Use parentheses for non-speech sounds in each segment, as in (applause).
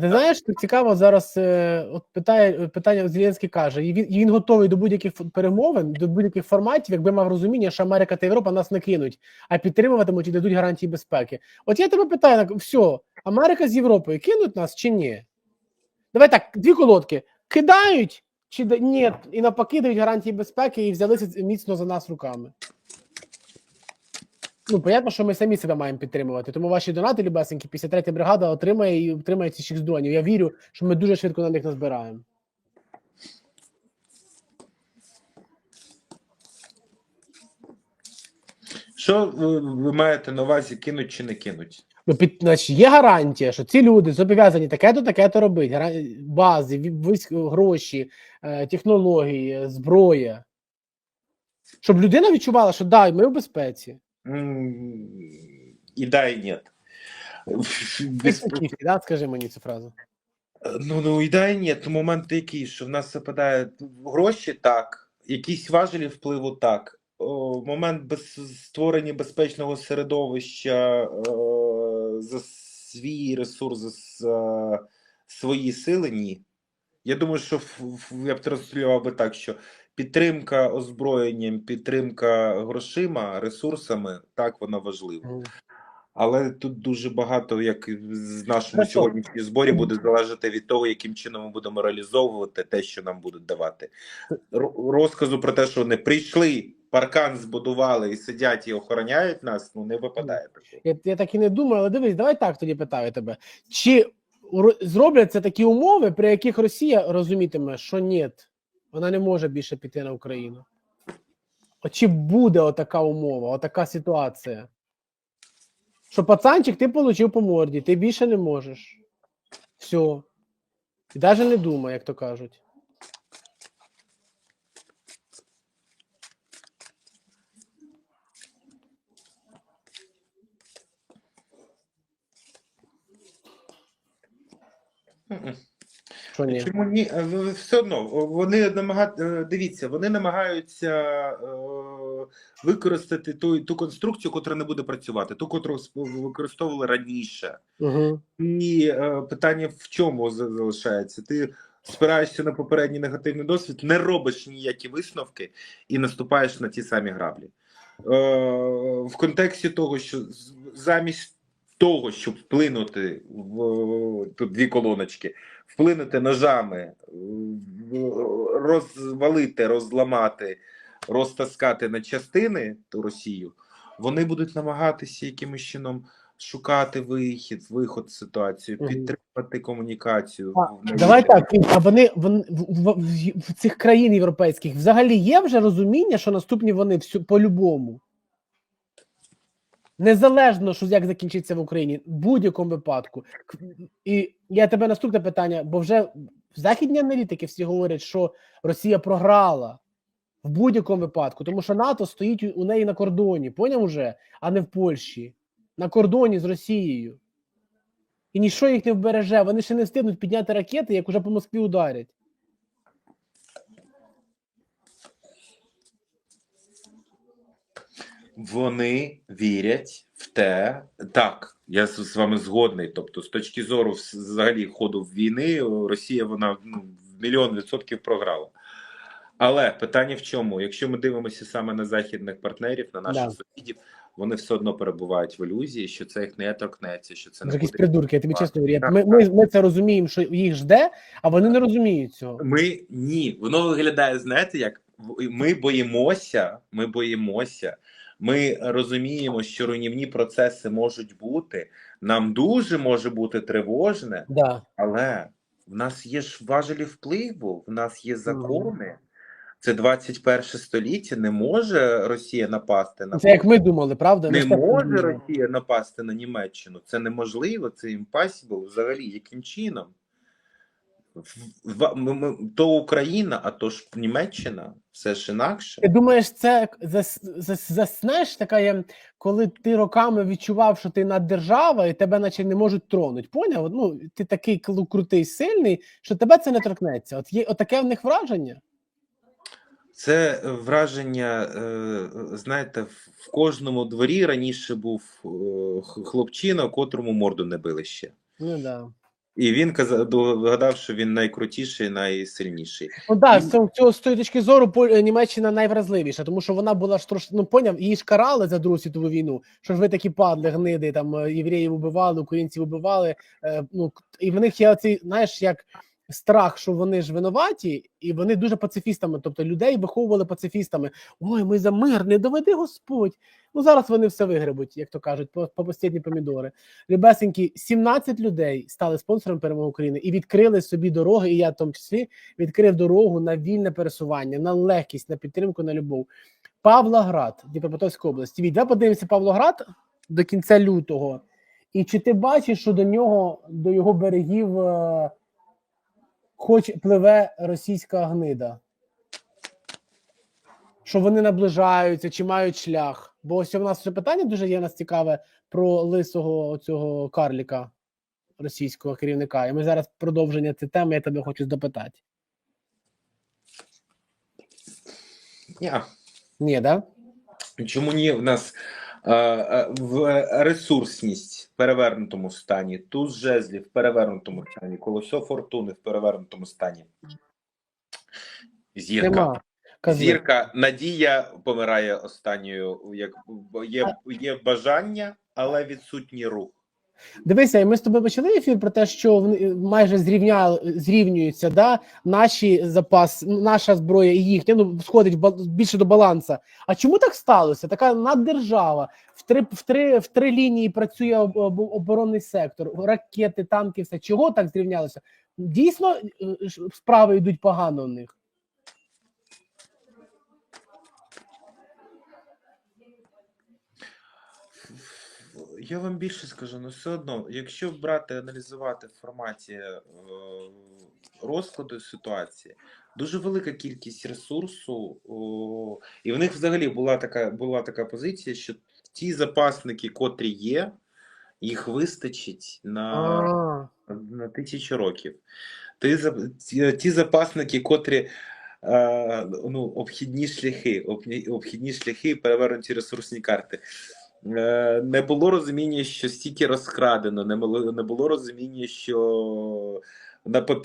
Ти знаєш, тут цікаво зараз е, от питає питання Зеленський каже, і він, і він готовий до будь-яких перемовин, до будь-яких форматів, якби мав розуміння, що Америка та Європа нас не кинуть, а підтримуватимуть і дадуть гарантії безпеки. От я тебе питаю, все, Америка з Європою кинуть нас чи ні? Давай так, дві колодки. Кидають чи ні, і навпаки дають гарантії безпеки і взялися міцно за нас руками. Ну, понятно, що ми самі себе маємо підтримувати. Тому ваші донати, любесенькі, 53 бригада отримає і отримає ці 6 дронів. Я вірю, що ми дуже швидко на них назбираємо. Що ви, ви маєте на увазі кинуть чи не кинуть? Ну, під, значить, є гарантія, що ці люди зобов'язані таке-то, таке-то робити. Гара- Бази, військ- гроші, е, технології, зброя. Щоб людина відчувала, що да, ми в безпеці. І да, і ні. Без- 50-50, да? Скажи мені цю фразу. Ну, ну і да, і ні. Момент який, що в нас западає гроші, так, якісь важелі впливу, так. О, момент без створення безпечного середовища е, за свій ресурс, за свої сили, ні. Я думаю, що я б транслював би так, що підтримка озброєнням, підтримка грошима, ресурсами, так, вона важлива. Але тут дуже багато, як з нашому сьогоднішньому зборі, буде залежати від того, яким чином ми будемо реалізовувати те, що нам будуть давати. Розказу про те, що вони прийшли, паркан збудували і сидять і охороняють нас, ну не випадає такого. Я, я так і не думаю, але дивись, давай так тоді питаю тебе. Чи зробляться такі умови, при яких Росія розумітиме, що ні, вона не може більше піти на Україну? От чи буде отака умова, отака ситуація? Що пацанчик, ти отримав по морді, ти більше не можеш. Все. І навіть не думай, як то кажуть. Мгм. Що ні? Чому ні? Е, Все одно вони намага... е, дивіться, вони намагаються е, використати ту, ту конструкцію, котра не буде працювати, ту, котру використовували раніше. Угу. І е, питання в чому залишається? Ти спираєшся на попередній негативний досвід, не робиш ніякі висновки і наступаєш на ті самі граблі. Е, в контексті того, що замість того, щоб вплинути в тут дві колоночки, вплинути ножами, розвалити, розламати, розтаскати на частини ту Росію, вони будуть намагатися якимось чином шукати вихід, виход з ситуації, підтримати комунікацію. А, Давай так, а вони, вони в, в, в, в цих країн європейських взагалі є вже розуміння, що наступні вони всю по-любому. Незалежно, що як закінчиться в Україні, в будь-якому випадку. І я тебе наступне питання, бо вже західні аналітики всі говорять, що Росія програла в будь-якому випадку, тому що НАТО стоїть у- неї на кордоні, поняв уже, а не в Польщі, на кордоні з Росією. І ніщо їх не вбереже. Вони ще не встигнуть підняти ракети, як уже по Москві ударять. Вони вірять в те, так я з вами згодний. Тобто, з точки зору взагалі ходу війни, Росія вона ну, в мільйон відсотків програла. Але питання в чому? Якщо ми дивимося саме на західних партнерів, на наших Да. сусідів, вони все одно перебувають в ілюзії, що це їх не торкнеться, що це не Якісь придурки, я тобі чесно говорю. Ми, ми, ми це розуміємо, що їх жде, а вони не розуміють цього. Ми ні, воно виглядає, знаєте, як ми боїмося, ми боїмося. Ми розуміємо, що руйнівні процеси можуть бути. Нам дуже може бути тривожне, Да. але в нас є ж важелі впливу, в нас є закони. Це 21 століття. Не може Росія напасти на Це як ми думали, правда? Не може. Росія напасти на Німеччину. Це неможливо, це impossible взагалі. Яким чином? То Україна, а то ж Німеччина, все ж інакше. Ти думаєш, це зас, зас, зас, знаєш, така є, коли ти роками відчував, що ти наддержава, і тебе наче не можуть тронути. Поняв? Ну, ти такий клу- крутий, сильний, що тебе це не торкнеться. От є отаке в них враження. Це враження, е, знаєте, в кожному дворі раніше був е, хлопчина, котрому морду не били ще. Ну да. І він казав, догадав, що він найкрутіший, найсильніший. Ну І- з цього, з тої точки зору е, Німеччина найвразливіша, тому що вона була ж трошки, ну поняв, її ж карали за Другу світову війну. Що ж ви такі падли, гниди, там е, євреїв убивали, українців убивали. Е, ну і в них є оцей, знаєш, як страх, що вони ж винуваті, і вони дуже пацифістами. Тобто людей виховували пацифістами. Ой, ми за мир, не доведи Господь. Ну зараз вони все вигребуть, як то кажуть, по, по постійні помідори. Любесенькі, 17 людей стали спонсором перемоги України і відкрили собі дороги, і я в тому числі відкрив дорогу на вільне пересування, на легкість, на підтримку, на любов. Павлоград, Дніпропетровська область. Віть, давай подивимося Павлоград до кінця лютого. І чи ти бачиш, що до нього, до його берегів, е, хоч пливе російська гнида? Що вони наближаються, чи мають шлях? Бо ось у нас ще питання дуже є нас цікаве про лисого цього карліка російського керівника. І ми зараз продовження цієї теми, я тебе хочу допитати. Ні. Ні, да? Чому ні? В нас в ресурсність в перевернутому стані, туз жезлів в перевернутому стані, колесо фортуни в перевернутому стані. Зірка. Зірка, надія помирає останньою. Як є, є бажання, але відсутній рух. Дивися, ми з тобою почали ефір про те, що вони майже зрівня, зрівнюються да, наші запас, наша зброя і їхня, ну сходить більше до баланса. А чому так сталося? Така наддержава. В три, в три, в три лінії працює об, об- оборонний сектор, ракети, танки, все. Чого так зрівнялося? Дійсно, е, справи йдуть погано у них. Я вам більше скажу, ну все одно, якщо брати аналізувати в форматі е, розкладу ситуації, дуже велика кількість ресурсу, о, і в них взагалі була така була така позиція, що ті запасники, котрі є, їх вистачить на А, на тисячу років. Ті, ті, ті запасники, котрі е, ну, обхідні шляхи, обхідні шляхи, перевернуті ресурсні карти. Е, не було розуміння, що стільки розкрадено, не було, не було розуміння, що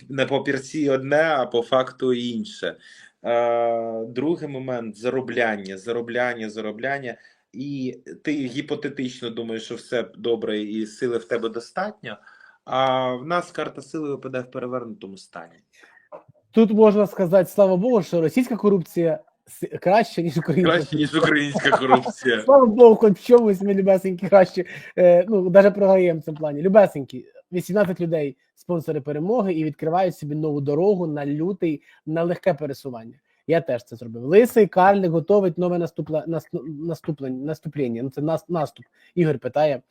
на, папірці одне, а по факту інше. Е, другий момент заробляння, заробляння, заробляння. І ти гіпотетично думаєш, що все добре і сили в тебе достатньо. А в нас карта сили випадає в перевернутому стані. тут можна сказати, слава Богу, що російська корупція краще, ніж українська. Краще, ніж українська корупція. (laughs) Слава Богу, хоч в чомусь ми любесенькі краще. Е, ну, навіть програємо в цьому плані. Любесенькі, 18 людей спонсори перемоги і відкривають собі нову дорогу на лютий, на легке пересування. Я теж це зробив. Лисий Карлик готовить нове наступле, наступ- наступлення, наступлення. Ну, це нас, наступ. Ігор питає.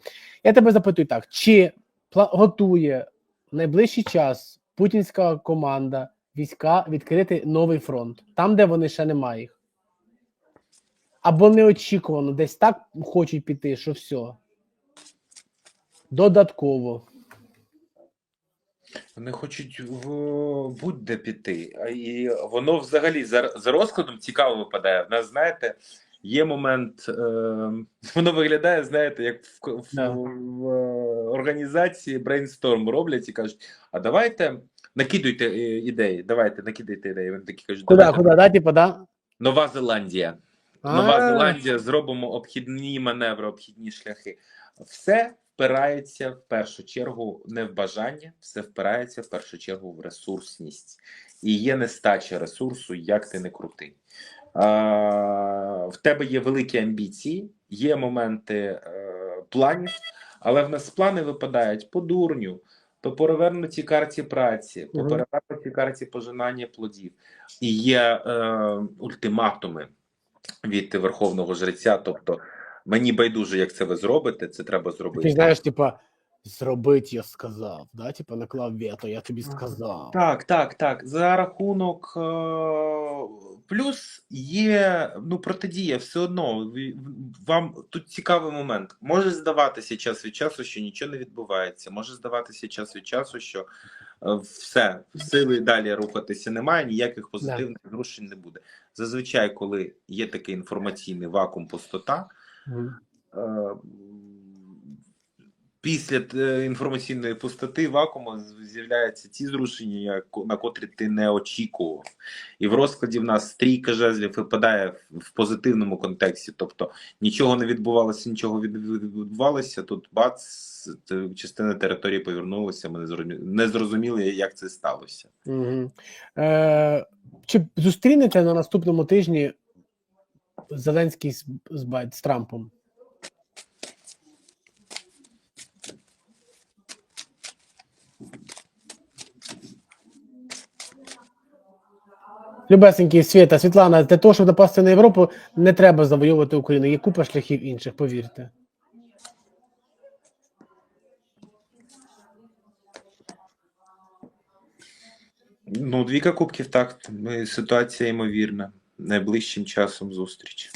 Я тебе запитую так: чи готує в найближчий час путінська команда війська відкрити новий фронт, там, де вони ще немає їх? Або неочікувано, десь так хочуть піти, що все. Додатково. Вони хочуть в будь-де піти. А І воно взагалі за, за розкладом цікаво випадає. В нас, знаєте, є момент, е, (laughs) воно виглядає, знаєте, як в, в, Да. в, організації брейнсторм роблять і кажуть: а давайте накидуйте е, ідеї, давайте накидайте ідеї. Вони такі кажуть, Куди, куди, да, типа, да? Нова Зеландія. Нова Зеландія, зробимо обхідні маневри, обхідні шляхи. Все впирається в першу чергу не в бажання, все впирається в першу чергу в ресурсність. І є нестача ресурсу, як ти не крути. А, в тебе є великі амбіції, є моменти е, планів, але в нас плани випадають по дурню, по перевернутій карті праці, по перевернутій карті пожинання плодів. І є е, ультиматуми від верховного жреця. Тобто, мені байдуже, як це ви зробите, це треба зробити. Ти знаєш, типа, зробить, я сказав, да? Типа наклав вето, я тобі сказав. Так, так, так. За рахунок е, плюс є ну протидія, все одно. Вам тут цікавий момент. Може здаватися час від часу, що нічого не відбувається. Може здаватися час від часу, що е, все сили далі рухатися немає, ніяких позитивних зрушень не буде. Зазвичай, коли є такий інформаційний вакуум, пустота. Мгм. Після е, інформаційної пустоти вакууму з'являються ті зрушення, на котрі ти не очікував. І в розкладі в нас трійка жезлів випадає в- позитивному контексті. Тобто нічого не відбувалося, нічого відбувалося. Тут бац, частина території повернулася. Ми не зрозуміли, як це сталося. Угу. Е, чи зустрінете на наступному тижні Зеленський з, з, з Трампом? Любесенький Світа, Світлана, для того, щоб напасти на Європу, не треба завойовувати Україну. Є купа шляхів інших, повірте. Ну, двійка кубків, так. Ситуація ймовірна. Найближчим часом зустріч.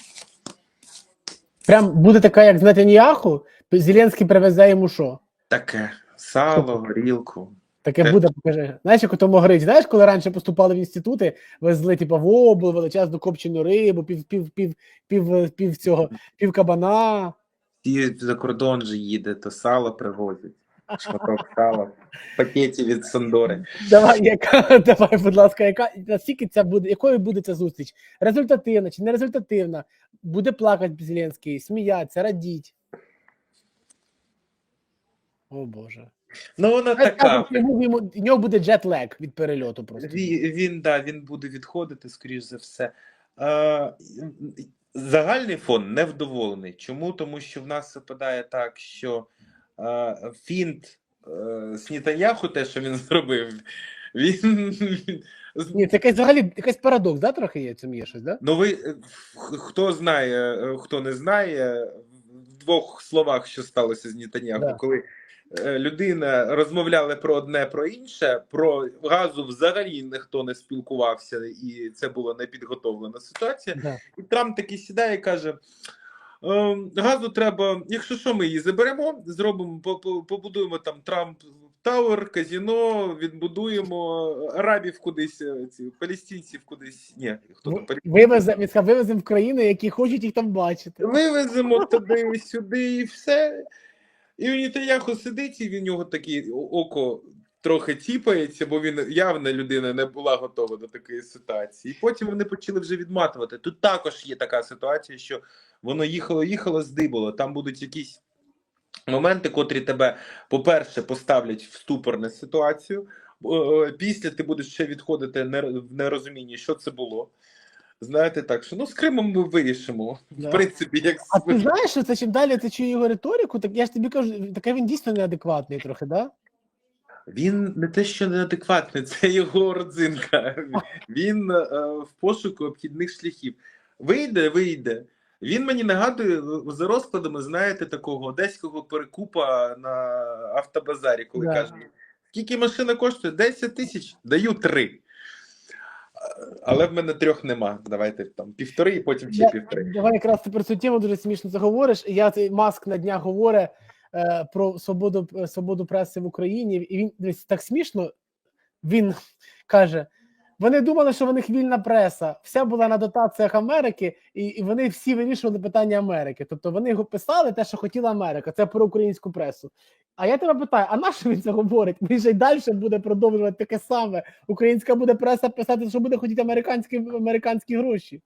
Прям буде така, як з Нетаньяху, Зеленський привезе йому що? Таке сало, горілку. Таке Те- буде, покажи. Знаєш, як ото могрить. Знаєш, коли раніше поступали в інститути, везли типу, в обл, величезну копчену рибу, пів, пів, пів, пів, пів цього, пів кабана. Ті за кордон же їде, то сало привозять. Шматок сала в пакеті від Сандори. Давай, яка, (laughs) давай, будь ласка, яка наскільки ця буде, якою буде ця зустріч? Результативна чи не результативна? Буде плакати Зеленський, сміятися, радіть. О Боже. Ну, вона Знаєш, така. кажуть, йому, йому, в нього буде джет-лек від перельоту просто. Він, він, да, він буде відходити, скоріш за все. Е, загальний фон невдоволений. Чому? Тому що в нас випадає так, що е, фінт е, з те, що він (laughs) зробив, він. Ні, це якась взагалі якийсь парадокс, да, трохи є в цьому є щось, да? Ну, ви е, х- хто знає, е, хто не знає, в двох словах, що сталося з Нетаньяху, Да. коли людина розмовляли про одне, про інше, про газу взагалі ніхто не спілкувався, і це була непідготовлена ситуація. Да. І Трамп таки сідає і каже: «Е, газу треба, якщо що, ми її заберемо, зробимо, по- по- побудуємо там Трамп Тауер, казіно, відбудуємо арабів кудись, е, ці палестинців кудись. Ні, хто там палестинці? Вивезе, він вивеземо в країни, які хочуть їх там бачити. Вивеземо туди, сюди і все. І у Нетаньяху сидить, і в нього таке око трохи тіпається, бо він явно людина не була готова до такої ситуації. І потім вони почали вже відматувати. Тут також є така ситуація, що воно їхало, їхало, здибало. Там будуть якісь моменти, котрі тебе, по-перше, поставлять в ступор ситуацію. Е, Після ти будеш ще відходити в нерозумінні, що це було. Знаєте, так що ну з Кримом ми вирішимо. Да. В принципі, як А ти знаєш, що це чим далі ти чує його риторику, так я ж тобі кажу, таке він дійсно неадекватний трохи, да? Він не те, що неадекватний, це його родзинка. Він е, в пошуку обхідних шляхів. Вийде, вийде. Він мені нагадує за розкладами, знаєте, такого одеського перекупа на автобазарі, коли Да. каже, скільки машина коштує? 10 тисяч, даю три. Але в мене трьох нема. Давайте там півтори і потім ще півтори. Давай якраз ти про цю тему дуже смішно це говориш. Я цей маск на днях говорить е, про свободу, е, свободу преси в Україні, і він дивись, так смішно. Він каже: вони думали, що в них вільна преса, вся була на дотаціях Америки, і, і вони всі вирішували питання Америки. Тобто вони його писали те, що хотіла Америка. Це про українську пресу. А я тебе питаю: а на що він це говорить? Він же й далі буде продовжувати таке саме. Українська буде преса писати, що буде хотіти американські, американські гроші.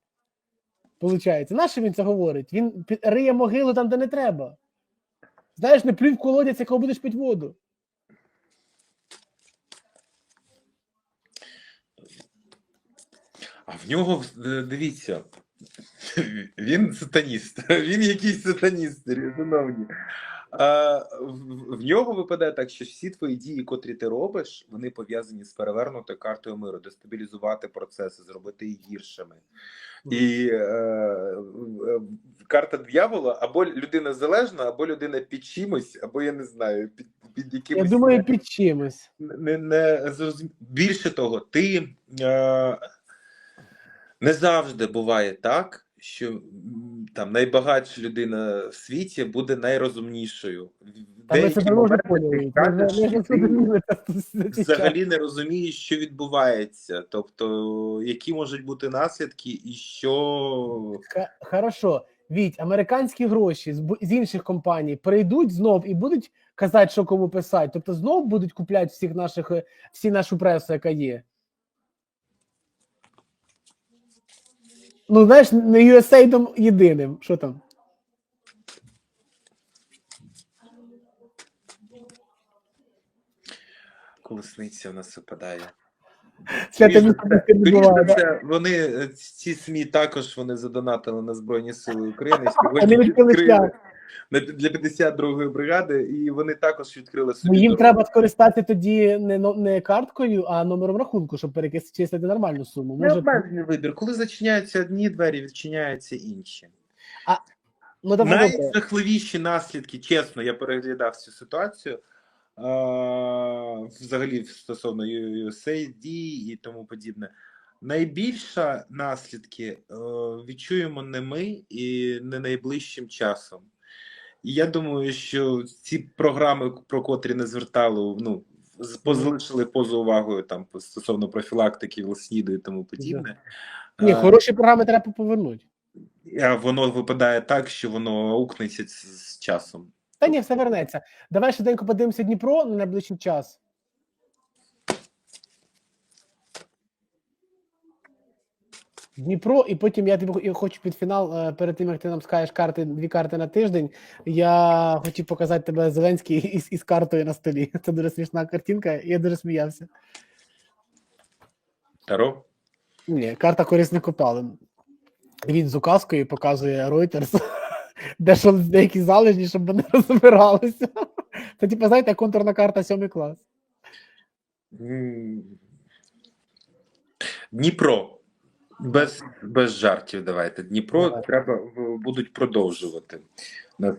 Получається, на що він це говорить? Він риє могилу там, де не треба. Знаєш, не плюй в колодязь, якого будеш пити воду. А в нього е, дивіться, він сатаніст. (laughs) Він якийсь сатаніст, шановні. А, в, нього випадає так, що всі твої дії, котрі ти робиш, вони пов'язані з перевернутою картою миру, дестабілізувати процеси, зробити їх гіршими. І е, е, карта диявола або людина залежна, або людина під чимось, або я не знаю, під, під якимось. Я думаю, під чимось. не, не зрозум... Більше того, ти е, не завжди буває так, що там найбагатша людина в світі буде найрозумнішою. Та ми це поняли. Взагалі не розумієш, що відбувається, тобто які можуть бути наслідки, і що Хорошо. Віть, американські гроші з, інших компаній прийдуть знов і будуть казати, що кому писати. Тобто знов будуть купляти всіх наших, всі нашу пресу, яка є. Ну, знаєш, не USAID єдиним. Що там? Колесниця в нас випадає. Свято це- не Вони е, ці СМІ також вони задонатили на Збройні Сили України. (laughs) Вони Сьогодні відкрили для 52-ї бригади, і вони також відкрили Ну, собі. їм дорогу. треба скористатися тоді не, не карткою, а номером рахунку, щоб перекисити нормальну суму. Може, Необмежений вибір. Коли зачиняються одні двері, відчиняються інші. А ну, добре. Найжахливіші наслідки, чесно, я переглядав цю ситуацію. Взагалі стосовно USAID і тому подібне. Найбільше наслідки е, відчуємо не ми і не найближчим часом. І я думаю, що ці програми, про котрі не звертали, ну позалишили поза увагою там стосовно профілактики, ВЛСНІДу і тому подібне. Ні, е, хороші програми треба повернути. воно випадає так, що воно аукнеться з, з часом. Та ні, все вернеться. Давай швиденько подивимося Дніпро на найближчий час. Дніпро, і потім я тобі хочу під фінал, е, перед тим як ти нам скажеш карти, дві карти на тиждень. Я хотів показати тебе Зеленський (laughs) із, із картою на столі. Це дуже смішна картинка, і я дуже сміявся. Таро? Ні, карта корисних копалин. Він з указкою показує Reuters, де що деякі залежні, щоб вони (laughs) розбиралися. Це, типу, знаєте, контурна карта сьомий клас. Дніпро. Без, без жартів давайте. Дніпро Давай. треба будуть продовжувати. Не,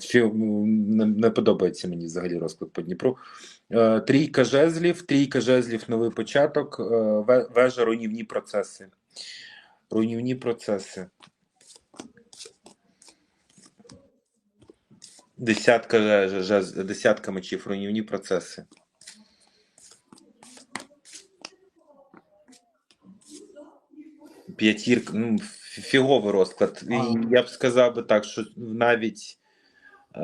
не подобається мені взагалі розклад по Дніпру. Е, Трійка жезлів, трійка жезлів, новий початок, е, вежа, руйнівні процеси. Руйнівні процеси. Десятка, жез- десятка мечів, руйнівні процеси. П'ятірка, ну, фіговий розклад. І я б сказав би так, що навіть е,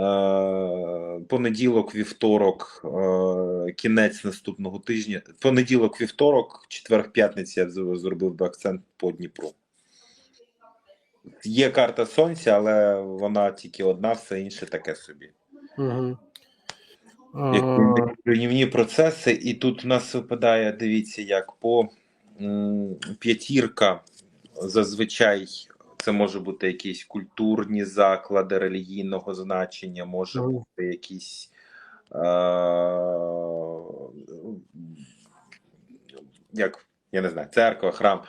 понеділок, вівторок, е, кінець наступного тижня. Понеділок, вівторок, четвер, п'ятниця я з- зробив би акцент по Дніпру. Є карта сонця, але вона тільки одна, все інше таке собі. Угу. Руйнівні процеси, і тут у нас випадає, дивіться, як по п'ятірка зазвичай це може бути якісь культурні заклади релігійного значення, може Мгм. бути якісь е, як я не знаю, церква, храм.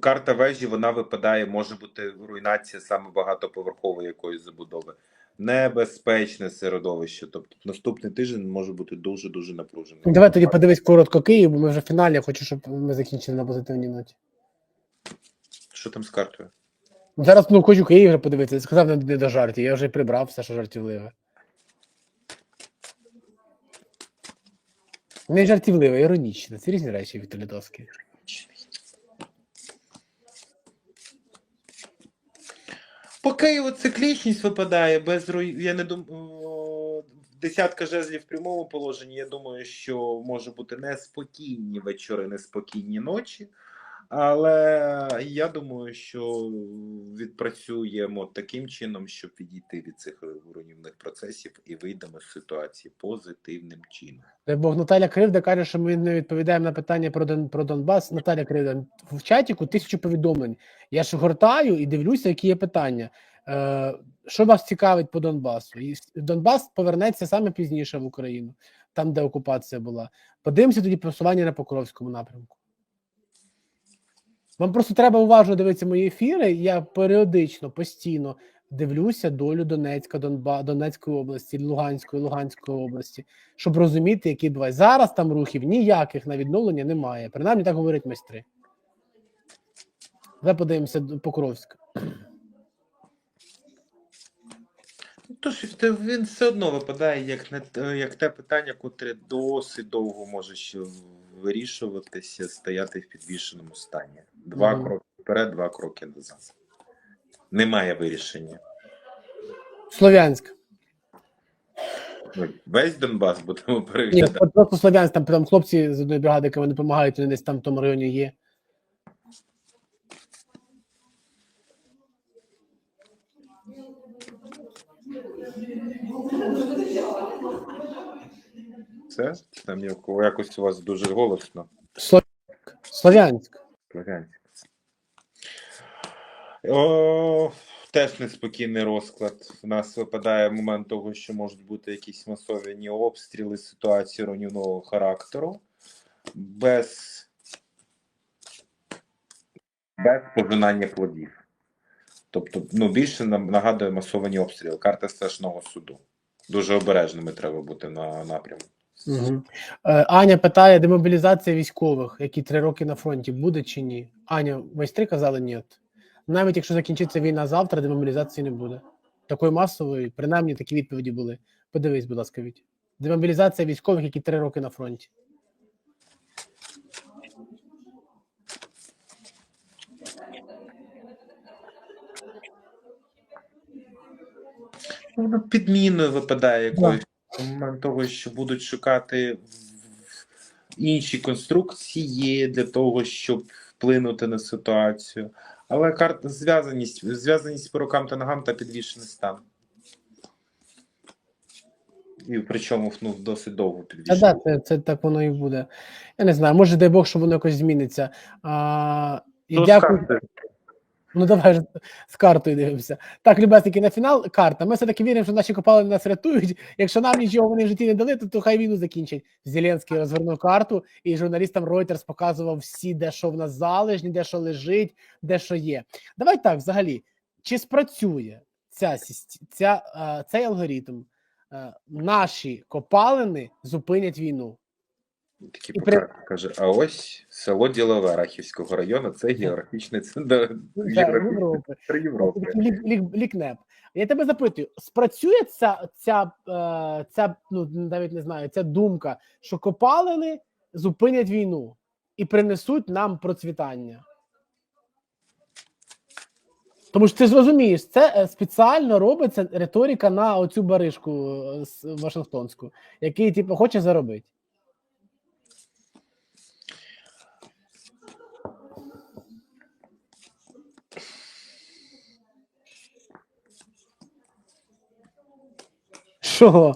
Карта вежі вона випадає, може бути руйнація саме багатоповерхової якоїсь забудови. Небезпечне середовище. Тобто наступний тиждень може бути дуже дуже напружений. Давай тоді подивись коротко Київ, бо ми вже в фіналі. Я хочу, щоб ми закінчили на позитивній ноті. Що там з картою? Зараз ну хочу Київ вже подивитися. Сказав не, не до жартів. Я вже прибрав все, що жартівливе. Не жартівливе, іронічне. Це різні речі Віктор Літовський. По Києву циклічність випадає без. Я не думаю. Десятка жезлів в прямому положенні. Я думаю, що може бути неспокійні вечори, неспокійні ночі. Але я думаю, що відпрацюємо таким чином, щоб відійти від цих руйнівних процесів і вийдемо з ситуації позитивним чином. Бог Наталя Кривда каже, що ми не відповідаємо на питання про, Дон, про Донбас. Наталя Кривда в чатіку тисячу повідомлень. Я ж гортаю і дивлюся, які є питання. Е, що вас цікавить по Донбасу? І Донбас повернеться саме пізніше в Україну, там, де окупація була. Подивимося тоді просування на Покровському напрямку. Вам просто треба уважно дивитися мої ефіри. Я періодично, постійно дивлюся долю Донецька, Донба, Донецької області, Луганської, Луганської області, щоб розуміти, які два. Зараз там рухів ніяких на відновлення немає. Принаймні так говорять майстри. Давай подивимося д- Покровськ. Тож він все одно випадає як не як те питання, котре досить довго може ще вирішуватися, стояти в підвішеному стані. Два Мгм. кроки вперед, два кроки назад. Немає вирішення. Слов'янськ. Весь Донбас будемо Ні, переглядати. от просто Слов'янськ, там, там хлопці з одної бригади, які вони допомагають, вони десь там в тому районі є. Це там яко- якось у вас дуже голосно. Слов'янськ. Слов'янськ. Теж неспокійний розклад. У нас випадає момент того, що можуть бути якісь масові обстріли, ситуації руйнівного характеру, без, без пожинання плодів. Тобто, ну, більше нам нагадує масовані обстріли. Карта страшного суду. Дуже обережними треба бути на напрямку. Угу. Е, Аня питає: демобілізація військових, які три роки на фронті, буде чи ні? Аня, майстри казали ні. Навіть якщо закінчиться війна завтра, демобілізації не буде. Такої масової, принаймні такі відповіді були. Подивись, будь ласка, Віть. Демобілізація військових, які три роки на фронті. Підміною випадає якоюсь момент того, що будуть шукати інші конструкції для того, щоб вплинути на ситуацію. Але карта зв'язаність, зв'язаність по рукам та ногам та підвішений стан. І причому ну, досить довго Та підвішений. да, це, це так воно і буде. Я не знаю, може, дай Бог, що воно якось зміниться. А, і Ну, дякую. скажете, Ну давай ж з картою дивимося. Так, любесники, на фінал карта. Ми все-таки віримо, що наші копалини нас рятують. Якщо нам нічого вони в житті не дали, то, то хай війну закінчать. Зеленський розвернув карту, і журналістам Reuters показував всі, де що в нас залежні, де що лежить, де що є. Давай так, взагалі, чи спрацює ця, ця, цей алгоритм? Наші копалини зупинять війну. Такий І при- каже: а ось село Ділове Рахівського району це географічний центр Для Європи. (laughs) Лікнеп. Я тебе запитую: спрацює ця, ця, е, ця ну навіть не знаю, ця думка, що копалини зупинять війну і принесуть нам процвітання? Тому що ти ж розумієш, це е, спеціально робиться риторика на оцю баришку е, Вашингтонську, який, типу, хоче заробити. Що?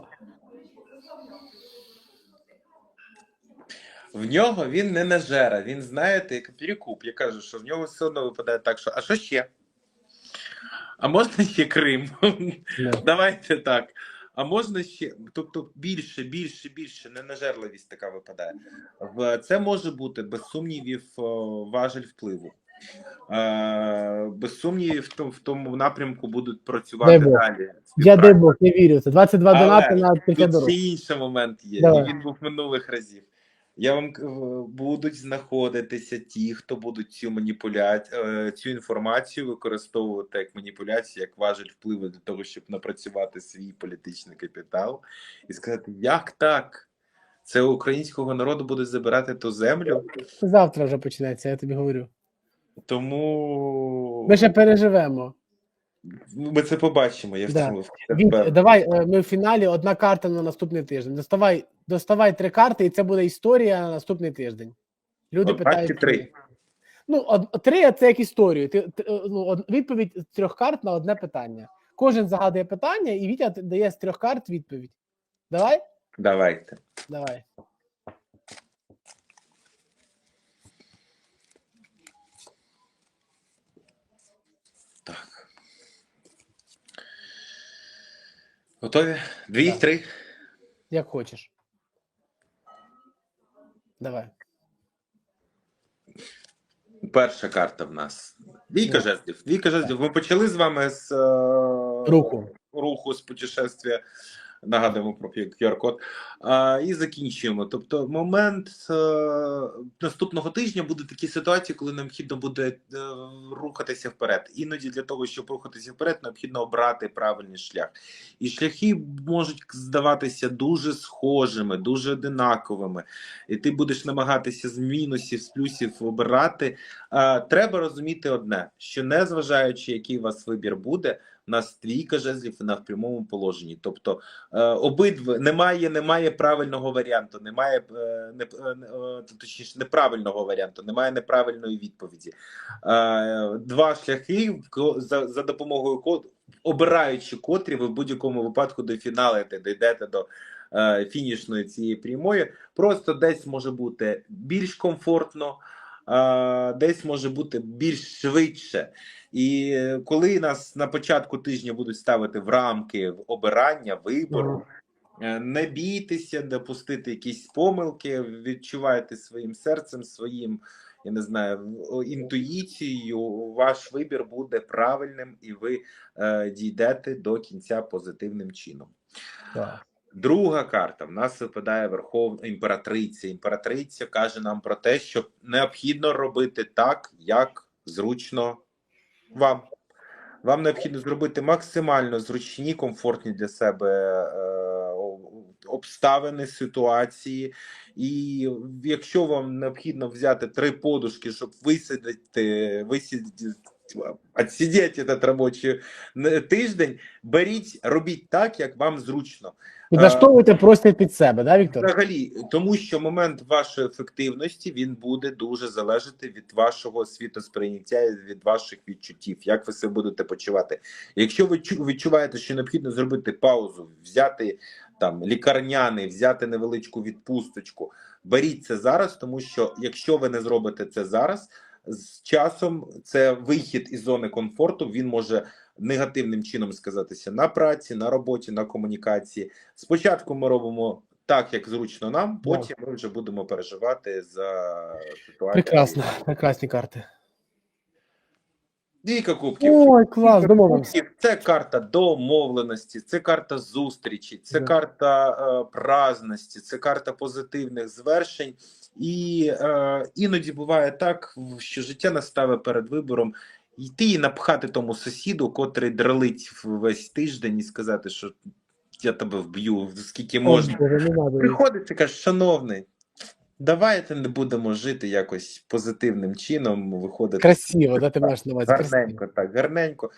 В нього він не нажера, він знаєте, як перекуп. Я кажу, що в нього все одно випадає так, що а що ще? А можна ще Крим? (laughs) Давайте так. А можна ще, тобто більше, більше, більше ненажерливість така випадає. Це може бути без сумнівів важель впливу. Е, без сумнівів в тому, напрямку будуть працювати Дай Бог. далі. Я дай Бог, не вірю. Це 22 Але донати на Тут ще інший момент є, Давай. і він був минулих разів. Я вам будуть знаходитися ті, хто будуть цю маніпуля... е, цю інформацію використовувати як маніпуляцію, як важель впливу для того, щоб напрацювати свій політичний капітал і сказати, як так? Це українського народу буде забирати ту землю, Завтра вже почнеться, я тобі говорю. Тому Ми ще переживемо. ми це побачимо. Я в цьому давай е, ми в фіналі одна карта на наступний тиждень. Доставай, доставай три карти, і це буде історія на наступний тиждень. Люди Одна питають. чи три? Ну, од, три це як історію. Ти, ти, е, ну, од, відповідь з трьох карт на одне питання. Кожен загадує питання, і Вітя дає з трьох карт відповідь. Давай? Давайте. Давай. Готові? Дві, Так. три. Як хочеш. Давай. Перша карта в нас. Двійка жезлів. Двійка жезлів. Ми почали з вами з е, Руху. руху з путешествия Нагадуємо про QR-код. І закінчуємо. Тобто, момент е, наступного тижня буде такі ситуації, коли необхідно буде е, рухатися вперед. Іноді для того, щоб рухатися вперед, необхідно обрати правильний шлях. І шляхи можуть здаватися дуже схожими, дуже одинаковими. І ти будеш намагатися з мінусів, з плюсів обирати. Треба розуміти одне: що незважаючи, який у вас вибір буде, нас твійка жезлів вона в прямому положенні. Тобто е, обидва немає, немає правильного варіанту, немає е, не, е, точніше неправильного варіанту, немає неправильної відповіді. Два шляхи за, за допомогою код, обираючи котрі, ви в будь-якому випадку до дофіналите, дійдете до фінішної цієї прямої. Просто десь може бути більш комфортно, десь може бути більш швидше. І е, коли нас на початку тижня будуть ставити в рамки обирання, вибору, е, не бійтеся допустити якісь помилки, відчувайте своїм серцем, своїм. Я не знаю, інтуїцією ваш вибір буде правильним, і ви е, дійдете до кінця позитивним чином. Так. Друга карта в нас випадає Верховна імператриця. Імператриця каже нам про те, що необхідно робити так, як зручно вам. Вам необхідно зробити максимально зручні, комфортні для себе е, обставини, ситуації. І якщо вам необхідно взяти три подушки, щоб висидіти, висидіти, відсидіти этот робочий е, тиждень, беріть, робіть так, як вам зручно. Підлаштовуйте простір під себе, да, Віктор? Взагалі, тому що момент вашої ефективності він буде дуже залежати від вашого світосприйняття і від ваших відчуттів, як ви себе будете почувати. Якщо ви чу- відчуваєте, що необхідно зробити паузу, взяти там лікарняний, взяти невеличку відпусточку, беріть це зараз, тому що якщо ви не зробите це зараз, з часом це вихід із зони комфорту. Він може негативним чином сказатися на праці, на роботі, на комунікації. Спочатку ми робимо так, як зручно нам, потім ми вже будемо переживати за ситуацію. Прекрасно, прекрасні карти. Двійка кубків. Ой, клас, кубків Це карта домовленості, це карта зустрічі, це Да. карта е, праздності, це карта позитивних звершень. І е, іноді буває так, що життя настави перед вибором йти і напхати тому сусіду, котрий дралить весь тиждень, і сказати, що я тебе вб'ю, скільки можна. Приходить і каже, шановний, давайте не будемо жити якось позитивним чином, виходити Красиво, да, ти маєш на увазі? Красиво. гарненько, так, гарненько.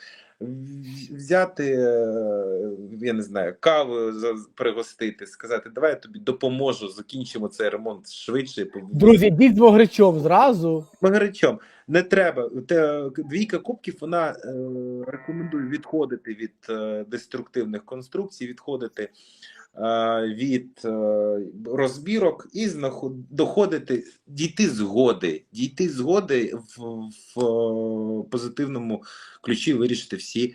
Взяти, е, я не знаю, каву пригостити, сказати, давай я тобі допоможу, закінчимо цей ремонт швидше. Друзі, йдіть з Вогричом зразу. Магаричом, не треба. Те, двійка кубків вона е, рекомендує відходити від е, деструктивних конструкцій, відходити від е, розбірок і знаход... доходити, дійти згоди, дійти згоди в, в е, позитивному ключі, вирішити всі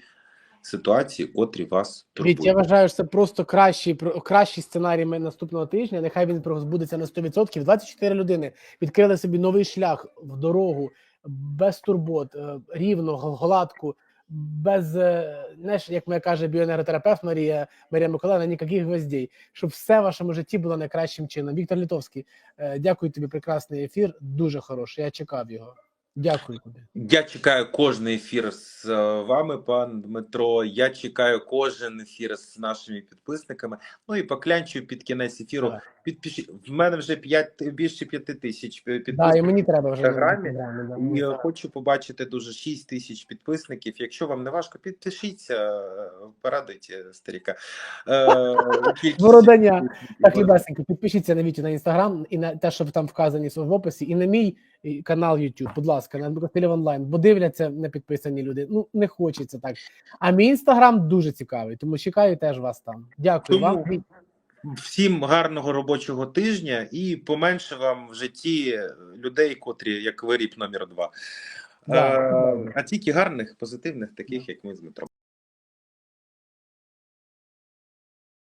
ситуації, котрі вас Віть, я вважаю, що це просто кращий, кращий сценарій наступного тижня. Нехай він збудеться на 100%. 24 людини відкрили собі новий шлях в дорогу без турбот, е, рівно, гладку, без, е, знаєш, як моя каже біоенерготерапевт Марія Марія Миколаївна, ніяких гвоздей, щоб все в вашому житті було найкращим чином. Віктор Літовський, е, дякую тобі, прекрасний ефір. Дуже хороший. Я чекав його. Дякую. Я чекаю кожен ефір з е, вами, пан Дмитро. Я чекаю кожен ефір з нашими підписниками. Ну і поклянчую під кінець ефіру. Так. В мене вже 5, більше п'яти тисяч Да, і мені треба вже. Інстаграмі. І е, хочу побачити дуже 6 тисяч підписників. Якщо вам не важко, підпишіться, е, порадуйте старіка. Е, (laughs) підписників. Так, любесеньки, підпишіться на Вітю на інстаграм і на те, що там вказані в описі, і на мій е, канал YouTube, будь ласка, на Костелів онлайн, бо дивляться не підписані люди. Ну не хочеться так. А мій інстаграм дуже цікавий, тому чекаю теж вас там. Дякую Тому- вам. Всім гарного робочого тижня і поменше вам в житті людей, котрі як ви ріп номер два. Да, Е, добре. а тільки гарних, позитивних, таких як ми з Дмитром.